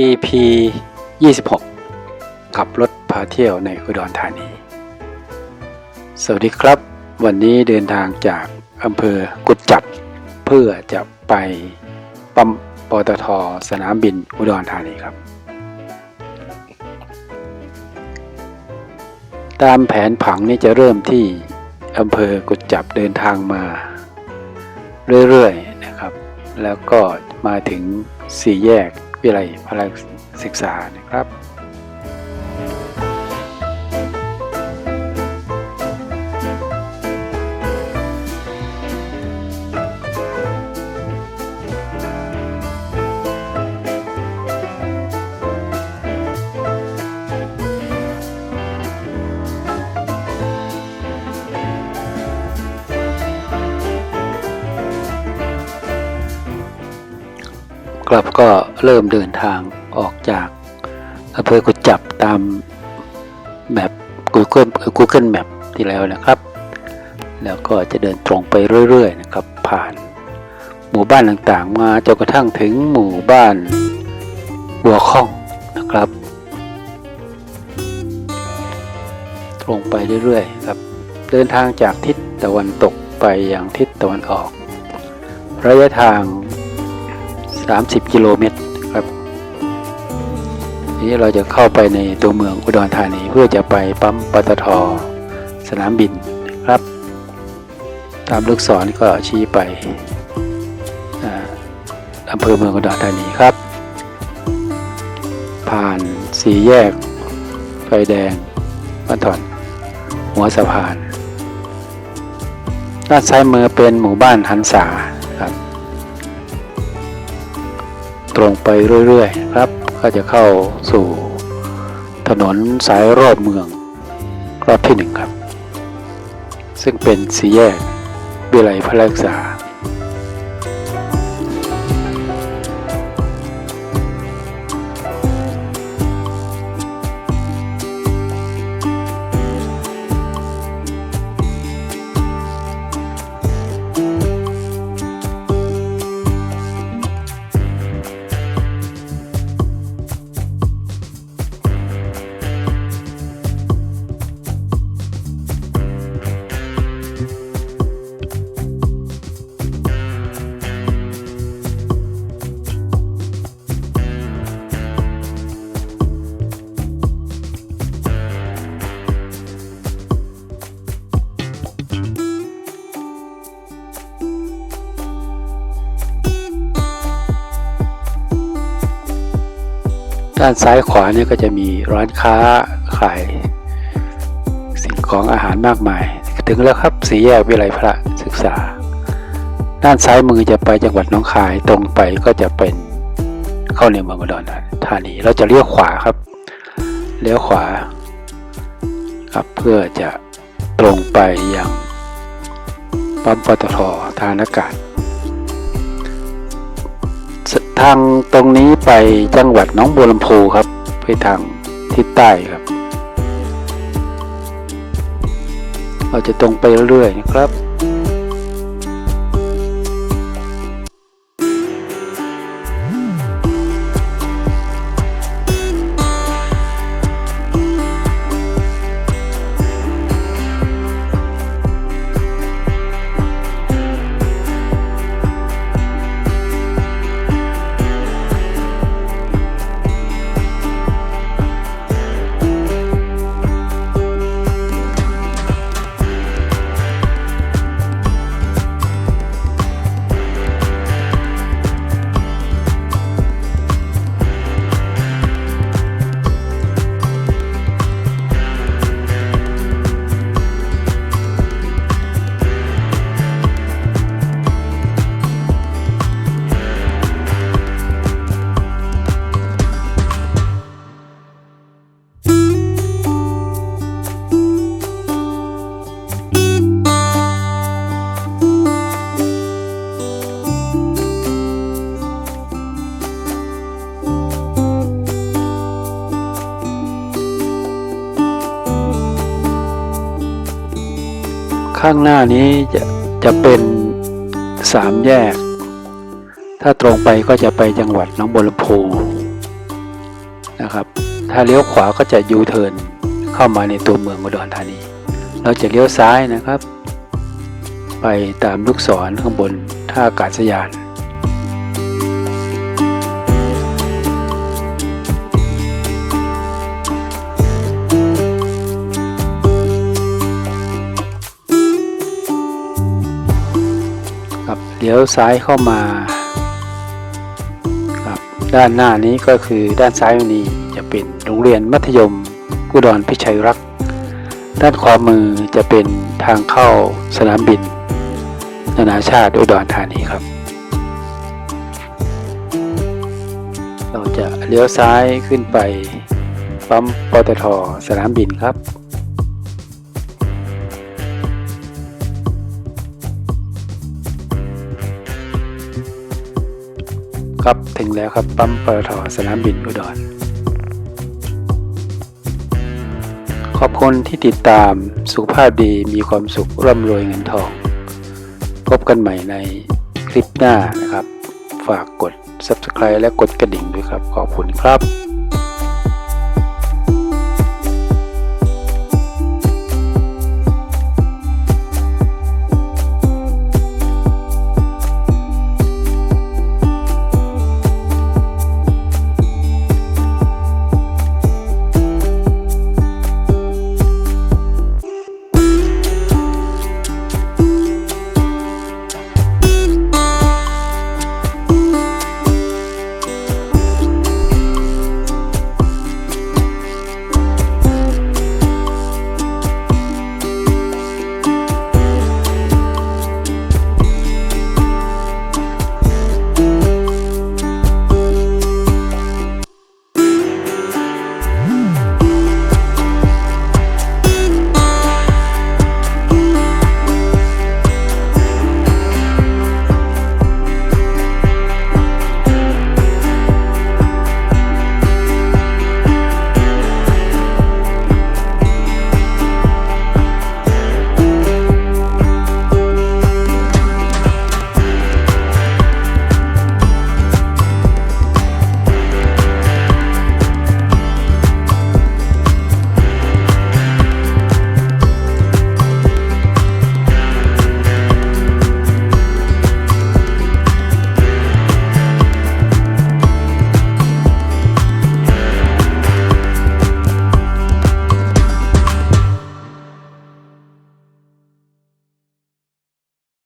EP 26 ขับรถพาเที่ยวในอุดรธานี สวัสดีครับ วันนี้เดินทางจากอำเภอกุดจับ เพื่อจะไปปั๊มปตทสนามบินอุดรธานีครับ ตามแผนผังนี่จะเริ่มที่อำเภอกุดจับเดินทางมา เรื่อยๆนะครับ แล้วก็มาถึงสี่แยก วิไลพลังศึกษานะครับ ครับก็เริ่มเดินทางออกจากอำเภอกุจับตามแบบ Google Google Map ที่แล้วนะครับ แล้วก็จะเดินตรงไปเรื่อยๆนะครับ ผ่านหมู่บ้านต่างๆ มาจนกระทั่งถึงหมู่บ้านหัวข้องนะครับ ตรงไปเรื่อยๆครับ เดินทางจากทิศตะวันตกไปยังทิศตะวันออก ระยะทาง 30 กิโลเมตรครับทีนี้เราจะเข้าไปในตัวเมืองอุดรธานีเพื่อจะไปปั๊มปตทสนามบินครับ ตามลูกศรก็ชี้ไปอำเภอเมืองอุดรธานีครับ ผ่านสี่แยก ไฟแดงบ้านถอนหัวสะพานด้านซ้ายมือเป็นหมู่บ้านหันษา ตรงไปเรื่อยๆครับ ก็จะเข้าสู่ถนนสายรอบเมืองรอบที่หนึ่งครับ ซึ่งเป็นสี่แยกวิไลพระรักษา ด้านซ้ายขวาเนี่ยก็จะมีร้านค้าขาย สิ่งของอาหารมากมาย ถึงแล้วครับสีแยกวิไลพระศึกษา ด้านซ้ายมือจะไปจังหวัดน้องคายตรงไปก็จะเป็นเข้าในเมืองอุดรธานีเราจะเลี้ยวขวาครับเลี้ยวขวา ครับเพื่อจะตรงไปยังปั๊มปตททางอากาศ ทางตรงนี้ไปจังหวัดน้องบัวลำพูครับ ไปทางทิศใต้ครับ เราจะตรงไปเรื่อยๆนะครับ ข้างหน้านี้จะจะเป็นสามแยก ถ้าตรงไปก็จะไปจังหวัดน้องบัวลำพูนะครับ ถ้าเลี้ยวขวาก็จะยูเทิร์นเข้ามาในตัวเมืองอุดรธานี เราจะเลี้ยวซ้ายนะครับ ไปตามลูกศรข้างบนท่าอากาศยาน เลี้ยวซ้ายเข้ามาครับด้านหน้านี้ก็คือด้านซ้ายนี้จะเป็นโรงเรียนมัธยมอุดรพิชัยรักษ์ด้านขวามือจะเป็นทางเข้าสนามบิน นานาชาติอุดรธานีครับ เราจะเลี้ยวซ้ายขึ้นไปปั๊มปตทสนามบินครับ ครับถึงแล้วครับปั๊มปตทสนามบินอุดร ขอบคุณที่ติดตามสุขภาพดีมีความสุขร่ำรวยเงินทอง พบกันใหม่ในคลิปหน้านะครับ ฝากกด subscribe และกดกระดิ่งด้วยครับ ขอบคุณครับ